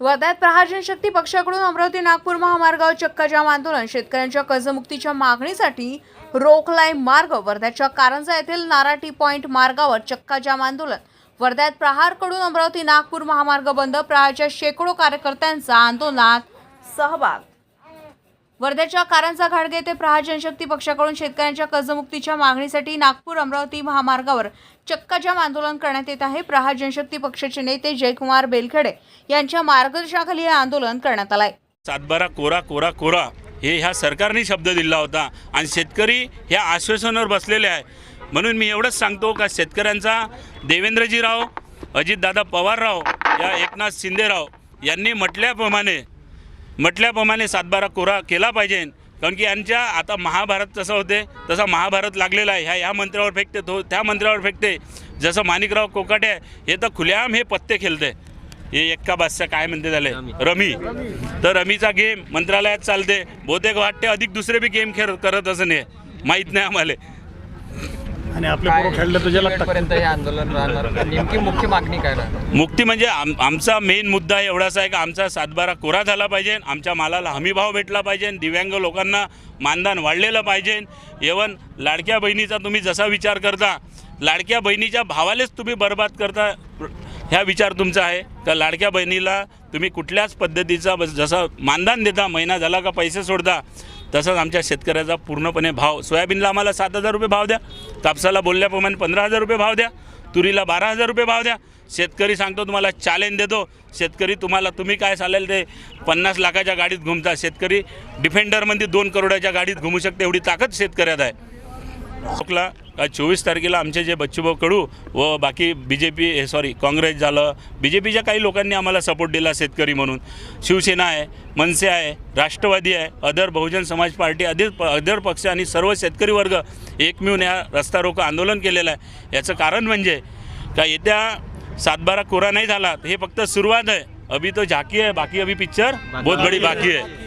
वर्ध्यात प्रहार जनशक्ती पक्षाकडून अमरावती नागपूर महामार्गावर चक्काजाम आंदोलन. शेतकऱ्यांच्या कर्जमुक्तीच्या मागणीसाठी रोखलाय मार्ग वर्ध्याच्या कारंजा येथील नाराटी पॉइंट मार्गावर चक्काजाम आंदोलन. वर्ध्यात प्रहारकडून अमरावती नागपूर महामार्ग बंद प्रहारच्या शेकडो कार्यकर्त्यांचा आंदोलनात सहभाग. वर्ध्याच्या कारंजा घाडगे येथे प्रहार जनशक्ती पक्षाकडून शेतकऱ्यांच्या कर्जमुक्तीच्या मागणीसाठी नागपूर अमरावती महामार्गावर चक्काजाम आंदोलन करण्यात येत आहे. प्रहार जनशक्ती पक्षाचे नेते जयकुमार बेलखेडे यांच्या मार्गदर्शनाखाली हे आंदोलन करण्यात आलं आहे सातबारा कोरा कोरा कोरा हे ह्या सरकारने शब्द दिला होता आणि शेतकरी ह्या आश्वासनावर बसलेले आहे म्हणून मी एवढंच सांगतो का शेतकऱ्यांचा देवेंद्रजीराव अजितदादा पवारराव या एकनाथ शिंदेराव यांनी म्हटल्याप्रमाणे म्हटल्याप्रमाणे सातबारा कोरा केला पाहिजे. कारण की यांच्या आता महाभारत जसं होते तसा महाभारत लागलेला आहे. ह्या ह्या मंत्र्यावर फेकते तो त्या मंत्र्यावर फेकते. जसं माणिकराव कोकाटे आहे, हे तर खुलेआम हे पत्ते खेळते. हे एक्का बादशा काय म्हणते झाले रमी. तर रमीचा गेम मंत्रालयात चालते. बहुतेक वाटते अधिक दुसरे बी गेम खेळ करत असं नाही माहीत नाही आम्हाला. आणि आपले पोरं खेळले तुझ्या लागतात पर्यंत हे आंदोलन राहणार? नेमकी मुख्य मागणी काय राहणार? मुक्ती म्हणजे आम आमचा मेन मुद्दा एवढाच आहे का आमचा सातबारा कोरा झाला पाहिजे आमच्या मालाला हमीभाव भेटला पाहिजे दिव्यांग लोकांना मानधन वाढलेलं पाहिजे. एवन लाडक्या बहिणीचा तुम्ही जसा विचार करता लाडक्या बहिणीच्या भावालेच तुम्ही बर्बाद करता ह्या विचार तुमचा आहे. का लाडक्या बहिणीला तुम्ही कुठल्याच पद्धतीचा बस- जसं मानधन देता महिना झाला का पैसे सोडता तसंच आमच्या शेतकऱ्याचा पूर्णपणे भाव. सोयाबीनला आम्हाला सात हजार रुपये भाव द्या. कापसाला बोलल्याप्रमाणे पंधरा हजार रुपये भाव द्या. तुरीला बारा हजार रुपये भाव द्या. शेतकरी सांगतो तुम्हाला चॅलेंज देतो. शेतकरी तुम्हाला तुम्ही काय चालेल ते पन्नास लाखाच्या गाडीत घुमता. शेतकरी डिफेंडरमध्ये दोन करोडाच्या गाडीत घुमू शकते एवढी ताकद शेतकऱ्यात आहे. चुकला चोवीस तारखेला आमचे जे बच्चूभाऊ कडू व बाकी B J P sorry Congress झालं. बी जे पीच्या काही लोकांनी आम्हाला सपोर्ट दिला शेतकरी म्हणून. शिवसेना आहे मनसे आहे राष्ट्रवादी आहे other Bahujan Samaj party other other पक्ष आणि सर्व शेतकरी वर्ग एक मिळून या रस्ता रोको आंदोलन केलेलं आहे. याचं कारण म्हणजे का येत्या सातबारा कोरा नाही झाला. हे फक्त सुरुवात आहे. अभी तो झाकी आहे बाकी अभी पिक्चर बहुत बडी बाकी आहे.